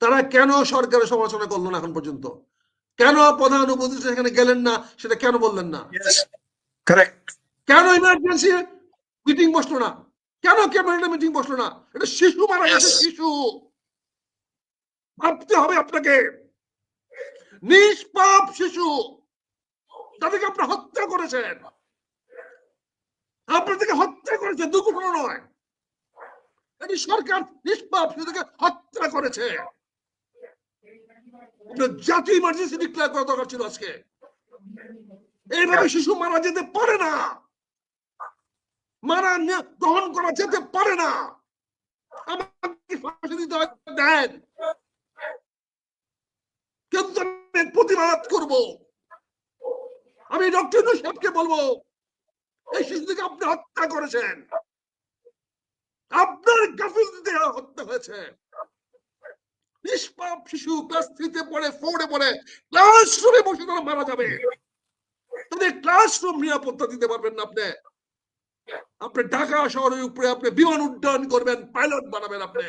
তারা কেন সরকারের সমালোচনা করল না এখন পর্যন্ত? কেন প্রধান উপদেষ্টা সেখানে গেলেন না সেটা কেন বললেন না? কেন ইমার্জেন্সি মিটিং বসল না? কেন ক্যাবিনেট মিটিং বসল না? এটা শিশু মারা গেছে শিশু। ভাবতে হবে আপনাকে। নিষ্পাপ শিশু। তাদেরকে আপনি হত্যা করেছেন। আপনাদেরকে হত্যা করেছে দুর্ঘটনা নয়। এটি সরকার নিষ্পাপ শিশুদেরকে হত্যা করেছে। জাতীয় ইমার্জেন্সি ডিক্লেয়ার করা দরকার ছিল আজকে। এইভাবে শিশু মারা যেতে পারে না। মারা গ্রহণ করা যেতে পারে না। দেন। কিন্তু প্রতিবাদ করব। আমি ডক্টর সাহেবকে বলব, এই শিশুটিকে আপনি হত্যা করেছেন। আপনার গাফিলতিতে হত্যা হয়েছে। নিষ্পাপ শিশু ক্লাস পড়ে ফোরে পড়ে ক্লাসরুমে বসে তারা মারা যাবে। তাদের ক্লাসরুম নিরাপত্তা দিতে পারবেন না আপনি। আপনি ঢাকা শহরের উপরে আপনি বিমান উড্ডয়ন করবেন পাইলট বানাবেন আপনি।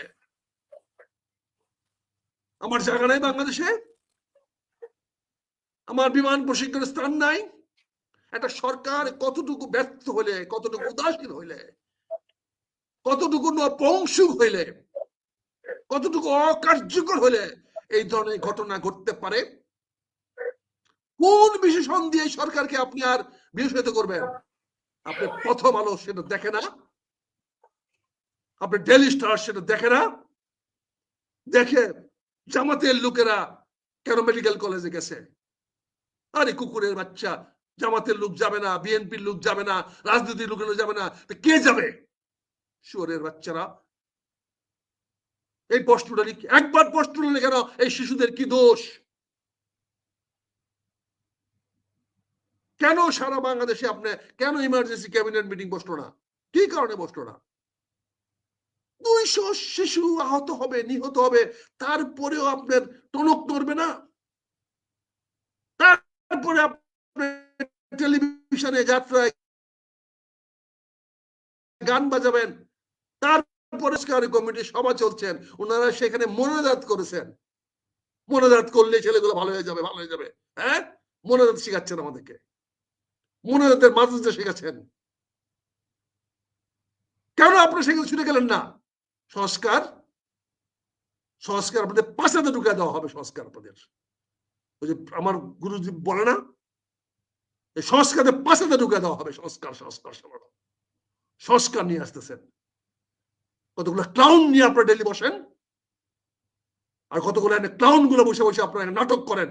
আমার জায়গা নাই বাংলাদেশে। আমার বিমান প্রশিক্ষণের স্থান নাই। একটা সরকার কতটুকু ব্যর্থ হলে, কতটুকু উদাসীন হইলে কতটুকু নপংসু হইলে কতটুকু অকার্যকর হলে এই ধরনের ঘটনা ঘটতে পারে? কোন বিশেষণ দিয়ে সরকারকে আপনি আর বিশেষিত করবেন? আপনি প্রথম আলো সেটা দেখে না। আপনি ডেলি স্টার সেটা দেখে না। দেখে জামাতের লোকেরা কেন মেডিকেল কলেজে গেছে? আরে কুকুরের বাচ্চা, জামাতের লোক যাবে না, বিএনপির লোক যাবে না, রাজনীতির লোকেরা যাবে না কে যাবে? শুয়ারের বাচ্চারা এই প্রশ্নটা লিখ- একবার প্রশ্ন নিলে কেন এই শিশুদের কি দোষ? কেন সারা বাংলাদেশে আপনি, কেন ইমার্জেন্সি ক্যাবিনেট মিটিং বসল না? কি কারণে বসল না? দুইশো শিশু আহত হবে, নিহত হবে, তারপরেও আপনার টনক নড়বে না? তারপরে টেলিভিশনে যাত্রায় গান বাজাবেন তারপরে কমিটির সভা চলছেন, ওনারা সেখানে মনোজাত করেছেন। মনোজাত করলে ছেলেগুলো ভালো হয়ে যাবে, ভালো হয়ে যাবে। হ্যাঁ? মনোজাত শিখাচ্ছেন আমাদেরকে। মনোজাতের মাদ্রাসা শেখাচ্ছেন। কেন আপনারা সেখানে ছুটে গেলেন না? সংস্কার? সংস্কার আপনাদের পাশাতে ঢুকে দেওয়া হবে সংস্কার আপনাদের। ওই যে আমার গুরুজি বলে না? সংস্কারের পাশাতে ঢুকে দেওয়া হবে। সংস্কার সংস্কার। সংস্কার নিয়ে আসতেছেন। কতগুলো ক্লাউন নিয়ে আপনারা ডেলি বসেন? আর কতগুলো ক্লাউনগুলো বসে বসে আপনারা নাটক করেন?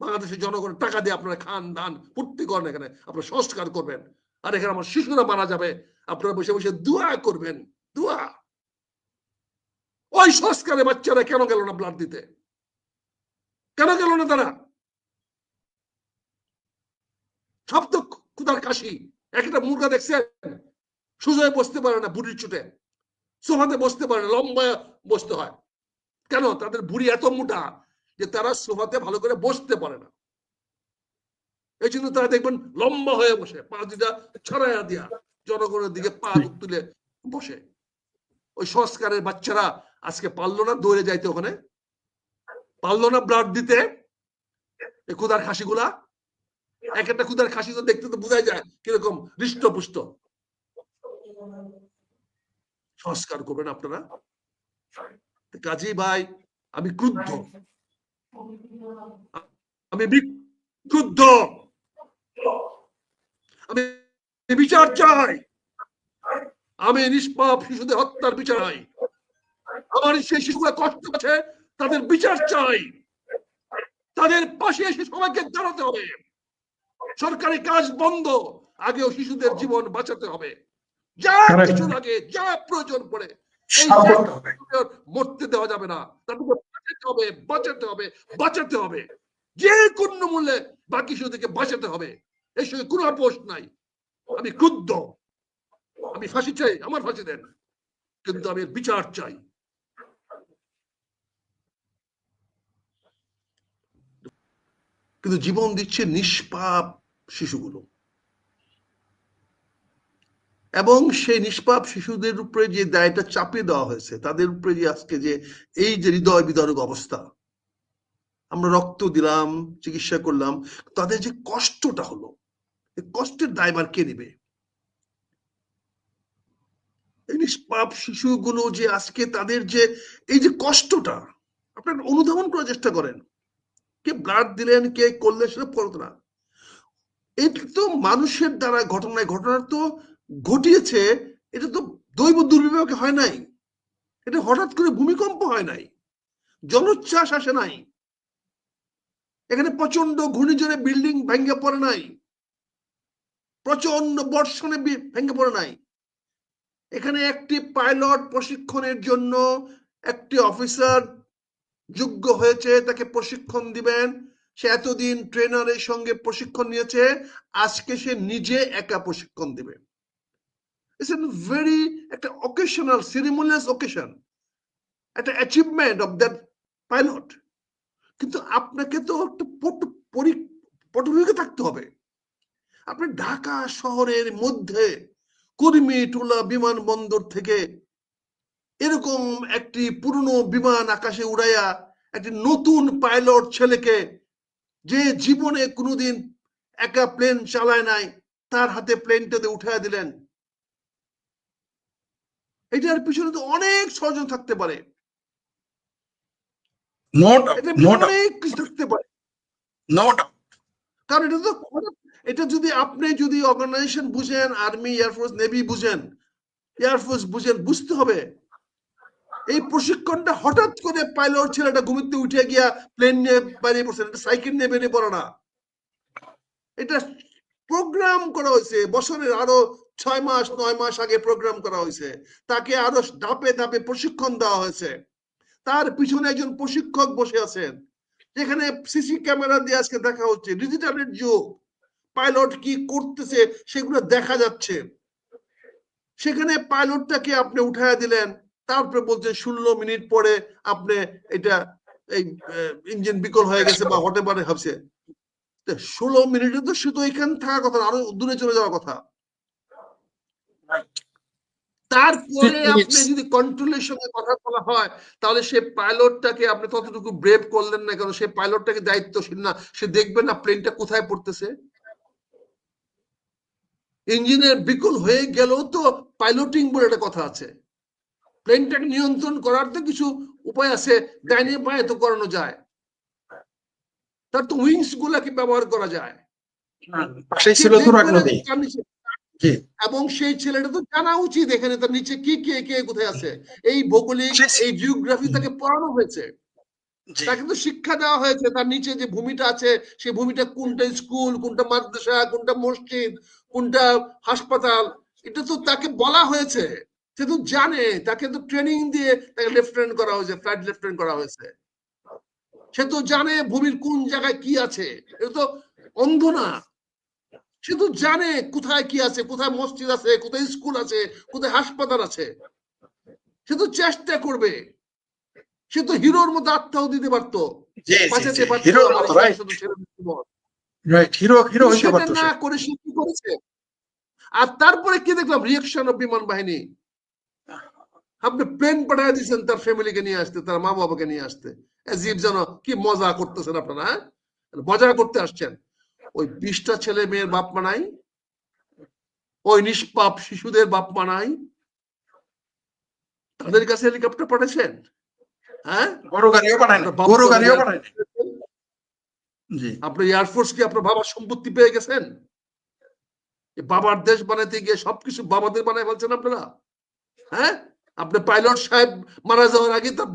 বাংলাদেশের জনগণের টাকা দিয়ে আপনারা খান, দান, ফুর্তি করেন এখানে, আপনারা সংস্কার করবেন। আর এখানে আমার শিশুরা মারা যাবে, আপনারা বসে বসে দোয়া করবেন, দোয়া। ওই সংস্কারে বাচ্চারা কেন গেল না ব্লাড দিতে? কেন গেল না তারা? সব তো ক্ষুদার কাশি। একটা মুরগা দেখছেন, সুজয় বসতে পারে না বুড়ির চুটে। সোফাতে বসতে পারে না লম্বা বসতে হয়। কেন? তাদের বুড়ি এত মোটা যে তারা সোফাতে ভালো করে বসতে পারে না। এই জন্য তারা দেখবেন লম্বা হয়ে বসে পা দুটা ছড়াইয়া দিয়া জনগণের দিকে পা তুলে বসে। ওই সংস্কারের বাচ্চারা আজকে পারল না দৌড়ে যাইতে ওখানে। পারল না ব্লাড দিতে। ক্ষুদার খাসিগুলা। এক একটা ক্ষুদার খাসি তো দেখতে তো বোঝাই যায় কীরকম হৃষ্টপুষ্ট। সংস্কার করবেন আপনারা। কাজী ভাই আমি ক্রুদ্ধ। আমি বিক্ষুব্ধ। আমি বিচার চাই। আমি নিষ্পাপ শিশুদের হত্যার বিচার চাই আমার সেই শিশুরা কষ্ট আছে তাদের বিচার চাই। তাদের পাশে এসে সবাইকে দাঁড়াতে হবে। সরকারি কাজ বন্ধ আগেও শিশুদের জীবন বাঁচাতে হবে। যা কিছু লাগে যা প্রয়োজন পড়ে মরতে দেওয়া যাবে না। তাদেরকে বাঁচাতে হবে বাঁচাতে হবে বাঁচাতে হবে। যে কোনো মূল্যে বাকি শিশুদেরকে বাঁচাতে হবে। এর সঙ্গে কোনো আপোষ নাই। আমি ক্রুদ্ধ। আমি ফাঁসি চাই আমার ফাঁসি দেন। কিন্তু আমি বিচার চাই। কিন্তু জীবন দিচ্ছে নিষ্পাপ শিশুগুলো। এবং সেই নিষ্পাপ শিশুদের উপরে যে দায়টা চাপিয়ে দেওয়া হয়েছে, তাদের উপরে যে আজকে যে, এই যে হৃদয় বিদারক অবস্থা, আমরা রক্ত দিলাম, চিকিৎসা করলাম, তাদের যে কষ্টটা হলো কষ্টের দায়ভার কে নেবে? এই নিষ্পাপ শিশুগুলো যে আজকে তাদের যে, এই যে কষ্টটা, আপনার অনুধাবন করার চেষ্টা করেন। কে ব্লাড দিলেন, কে করলেন, সেটা পড়তো না। এটা তো মানুষের দ্বারা ঘটনায় ঘটনার তো ঘটিয়েছে, এটা তো দৈব দুর্বিপাকে হয় নাই। এটা হঠাৎ করে ভূমিকম্প হয় নাই। জলোচ্ছ্বাস আসে নাই। এখানে প্রচণ্ড ঘূর্ণিঝড়ে বিল্ডিং ভেঙে পড়ে নাই। প্রচণ্ড বর্ষণে ভেঙে পড়ে নাই। এখানে একটি পাইলট প্রশিক্ষণের জন্য একটি অফিসার যোগ্য হয়েছে, তাকে প্রশিক্ষণ দিবেন। সে এতদিন ট্রেনারের সঙ্গে প্রশিক্ষণ নিয়েছে, আজকে সে নিজে একা প্রশিক্ষণ দিবে। ইটস এন ভেরি একটা অকেশনাল সিরিমোনিয়াস অকেশন একটা অ্যাচিভমেন্ট অফ দ্যাট পাইলট কিন্তু আপনাকে তো একটা পটভূমিকা থাকতে হবে। আপনি ঢাকা শহরের মধ্যে কর্মী টুলা বিমানবন্দর থেকে এরকম একটি পুরনো বিমান আকাশে উড়াইয়া একটি নতুন পাইলট ছেলেকে যে জীবনে কোনোদিন একা প্লেন চালায় নাই, তার হাতে প্লেনটাতে উঠায় দিলেন। এটার পিছনে তো অনেক ষড়যন্ত্র থাকতে পারে। অনেক কিছু থাকতে পারে। কারণ এটা তো এটা যদি আপনি যদি অর্গানাইজেশন বুঝেন আর্মি এয়ারফোর্স নেভি বুঝেন এয়ারফোর্স বুঝেন বুঝতে হবে। এই প্রশিক্ষণটা হঠাৎ করে পাইলট ছেলেটা ঘুমিতে উঠে গিয়া প্লেন নিয়ে বেরিয়ে পড়ছে এটা সাইকেল নিয়ে বেরিয়ে পড়ে না। এটা প্রোগ্রাম করা হয়েছে বছরের আরও ছয় মাস, নয় মাস আগে প্রোগ্রাম করা হয়েছে। তাকে আরও ধাপে ধাপে প্রশিক্ষণ দেওয়া হয়েছে। তার পিছনে একজন প্রশিক্ষক বসে আছেন। যেখানে সিসি ক্যামেরা দিয়ে আজকে দেখা হচ্ছে। ডিজিটালের যুগ। পাইলট কি করতেছে সেগুলো দেখা যাচ্ছে। সেখানে পাইলটটাকে আপনি উঠায় দিলেন। তারপরে বলছেন, ষোলো মিনিট পরে আপনি এটা এই ইঞ্জিন বিকল হয়ে গেছে বা হতে পারে ভাবছে। ষোলো মিনিটে তো শুধু এখানে থাকার কথা আরও দূরে চলে যাওয়ার কথা। তারপরে আপনি যদি কন্ট্রোলের সঙ্গে কথা বলা হয় তাহলে সে পাইলটটাকে আপনি ততটুকু ব্রেভ করলেন না কেন? সে পাইলটটাকে দায়িত্বশীল না। সে দেখবে না প্লেনটা কোথায় পড়তেছে। ইঞ্জিনের বিকল হয়ে গেলেও তো পাইলটিং বলে একটা কথা আছে। প্লেনটাকে নিয়ন্ত্রণ করার তো কিছু উপায় আছে। ডাইনে বাঁয়ে তো করানো যায়। তার তো উইংস গুলাকে ব্যবহার করা যায়। ছিল তুরাগ নদী। এবং সেই ছেলেটা তো জানা উচিত এখানে তার নিচে কি কে কে কোথায় আছে। এই ভৌগোলিক এই জিওগ্রাফি তাকে পড়ানো হয়েছে। তাকে তো শিক্ষা দেওয়া হয়েছে। তার নিচে যে ভূমিটা আছে সেই ভূমিটা কোনটা স্কুল কোনটা মাদ্রাসা কোনটা মসজিদ কোনটা হাসপাতাল এটা তো তাকে বলা হয়েছে। সে তো জানে তাকে তো ট্রেনিং দিয়ে তাকে লেফটেন্যান্ট করা হয়েছে ফ্লাইট লেফটেন্ট করা হয়েছে। সে তো জানে ভূমির কোন জায়গায় কি আছে। এটা তো অন্ধ না। সে তো জানে কোথায় কি আছে কোথায় মসজিদ আছে কোথায় স্কুল আছে কোথায় হাসপাতাল আছে। সে তো চেষ্টা করবে। সে তো হিরোর মতো আত্মাও দিতে পারতো। না করে সে কি করেছে? আর তারপরে কি দেখলাম? রিয়াকশন অফ বিমান বাহিনী। আপনি প্লেন পাঠিয়ে দিয়েছেন তার ফ্যামিলিকে নিয়ে আসতে তার মা বাবাকে নিয়ে আসতে। জীব যেন কি মজা করতেছেন আপনারা হ্যাঁ? মজা করতে আসছেন। ওই বিশটা ছেলে মেয়ের বাপ মা নাই ওই নিষ্পাপ শিশুদের বাপ মা নাই। তাদের কাছে হেলিকপ্টার পাঠাচ্ছেন হ্যাঁ? গাড়িও পাঠায় গাড়িও পাঠায় আপনি এয়ারফোর্স কি আপনার বাবার সম্পত্তি পেয়ে গেছেন? বাবার দেশ বানাইতে গিয়ে সবকিছু বাবাদের বানাই ফেলছেন আপনারা? হ্যাঁ? আপনি পাইলট সাহেব মারা যাওয়ার আগে তার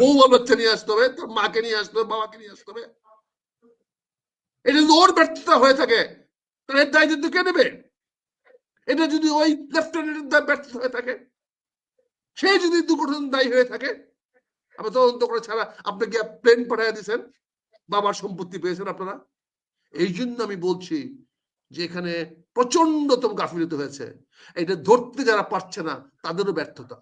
বউ বাচ্চা নিয়ে আসতে হবে তার মাকে নিয়ে আসতে হবে বাবাকে নিয়ে আসতে হবে। এটা যদি ওর ব্যর্থতা হয়ে থাকে, তাহলে এর দায়িত্ব কে নেবে? এটা যদি ওই লেফটেন্যান্টের ব্যর্থতা হয়ে থাকে, সে যদি দুর্ঘটনা দায়ী হয়ে থাকে আপনি তদন্ত করে ছাড়া আপনি প্লেন পাঠিয়ে দিয়েছেন বাবার সম্পত্তি পেয়েছেন আপনারা। এই জন্য আমি বলছি যে এখানে প্রচন্ডতম গাফিলতি হয়েছে। এটা ধরতে যারা পারছে না, তাদেরও ব্যর্থতা।